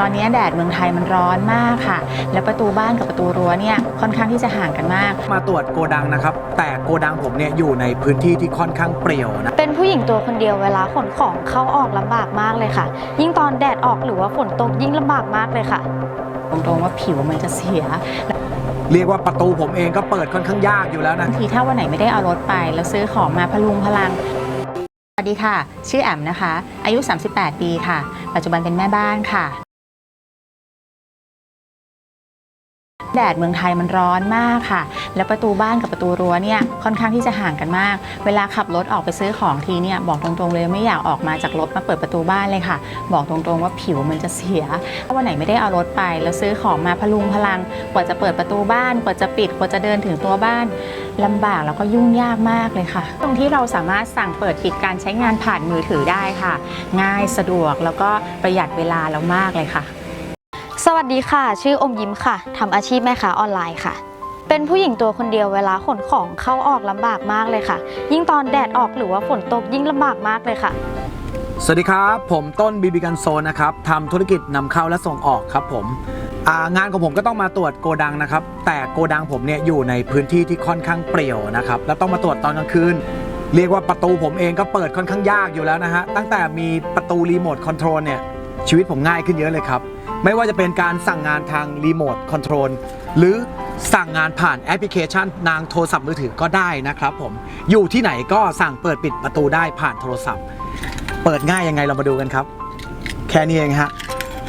ตอนนี้แดดเมืองไทยมันร้อนมากค่ะ แล้วประตูบ้านกับประตูรั้วเนี่ยค่อนข้างที่จะห่างกันมาก มาตรวจโกดังนะครับ แต่โกดังผมเนี่ยอยู่ในพื้นที่ที่ค่อนข้างเปรี่ยวนะ เป็นผู้หญิงตัวคนเดียวเวลาขนของเข้าออกลำบากมากเลยค่ะ ยิ่งตอนแดดออกหรือว่าฝนตกยิ่งลำบากมากเลยค่ะ ตรงๆว่าผิวมันจะเสียเรียกว่าประตูผมเองก็เปิดค่อนข้างยากอยู่แล้วนะบางทีถ้าวันไหนไม่ได้เอารถไป แล้วซื้อของมาพลุงพลังสวัสดีค่ะ ชื่อแอมนะคะ อายุ 38 ปีค่ะ ปัจจุบันเป็นแม่บ้านค่ะ แดดเมืองไทยมันร้อนมากค่ะ แล้วประตูบ้านกับประตูรั้วเนี่ยค่อนข้างที่จะห่างกันมาก เวลาขับรถออกไปซื้อของทีเนี่ยบอกตรงๆเลยไม่อยากออกมาจากรถมาเปิดประตูบ้านเลยค่ะ บอกตรงๆว่าผิวมันจะเสียถ้าวันไหนไม่ได้เอารถไป แล้วซื้อของมาพลุงพลังกว่าจะเปิดประตูบ้านกว่าจะปิดกว่าจะเดินถึงตัวบ้านลำบากแล้วก็ยุ่งยากมากเลยค่ะ ตรงที่เราสามารถสั่งเปิดปิดการใช้งานผ่านมือถือได้ค่ะ ง่ายสะดวกแล้วก็ประหยัดเวลาเรามากเลยค่ะ วัสดีค่ะ ชื่ออมยิ้มค่ะทำอาชีพแม่ค้าออนไลน์ค่ะ เป็นผู้หญิงตัวคนเดียวเวลาขนของเข้าออกลำบากมากเลยค่ะ ยิ่งตอนแดดออกหรือว่าฝนตกยิ่งลำบากมากเลยค่ะ สวัสดีครับ ผมต้นบีบีกันโซนนะครับทำธุรกิจนำเข้าและส่งออกครับผมงานของผมก็ต้องมาตรวจโกดังนะครับ แต่โกดังผมเนี่ยอยู่ในพื้นที่ที่ค่อนข้างเปรี่ยวนะครับ แล้วต้องมาตรวจตอนกลางคืนเรียกว่าประตูผมเองก็เปิดค่อนข้างยากอยู่แล้วนะฮะตั้งแต่มีประตูรีโมทคอนโทรลเนี่ย ชีวิตผมง่ายขึ้นเยอะเลยครับ ไม่ว่าจะเป็นการสั่งงานทางรีโมทคอนโทรลหรือสั่งงานผ่านแอปพลิเคชันนางโทรศัพท์มือถือก็ได้นะครับผมอยู่ที่ไหนก็สั่งเปิดปิดประตูได้ผ่านโทรศัพท์ เปิดง่ายยังไงเรามาดูกันครับ แค่นี้เองฮะ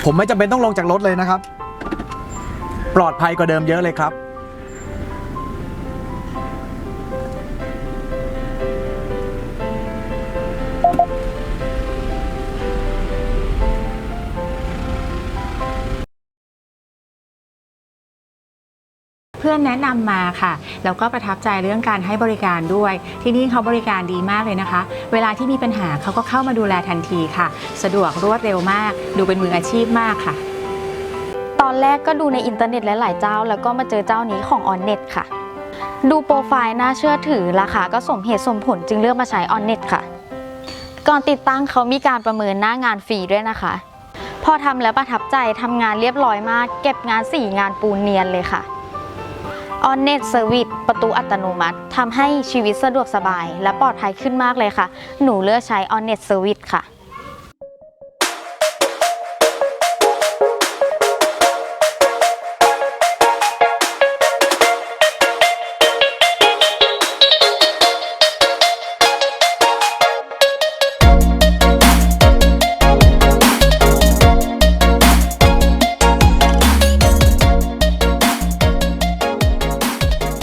ผมไม่จำเป็นต้องลงจากรถเลยนะครับ ปลอดภัยกว่าเดิมเยอะเลยครับ พื่อนแนะนำมาค่ะแล้วก็ประทับใจเรื่องการให้บริการด้วย ที่นี่เขาบริการดีมากเลยนะคะ เวลาที่มีปัญหาเขาก็เข้ามาดูแลทันทีค่ะ สะดวกรวดเร็วมาก ดูเป็นมืออาชีพมากค่ะ ตอนแรกก็ดูในอินเทอร์เน็ตหลายๆเจ้า แล้วก็มาเจอเจ้านี้ของ On Net ค่ะ ดูโปรไฟล์น่าเชื่อถือราคาก็สมเหตุสมผลจึงเลือกมาใช้ On Net ค่ะ ก่อนติดตั้งเขามีการประเมินหน้างานฟรีด้วยนะคะ พอทำแล้วประทับใจทำงานเรียบร้อยมาก เก็บงานสี่งานปูนเนียนเลยค่ะ On Net Service ประตูอัตโนมัติทำให้ชีวิตสะดวกสบาย และปลอดภัยขึ้นมากเลยค่ะ หนูเลือกใช้ On Net Service ค่ะ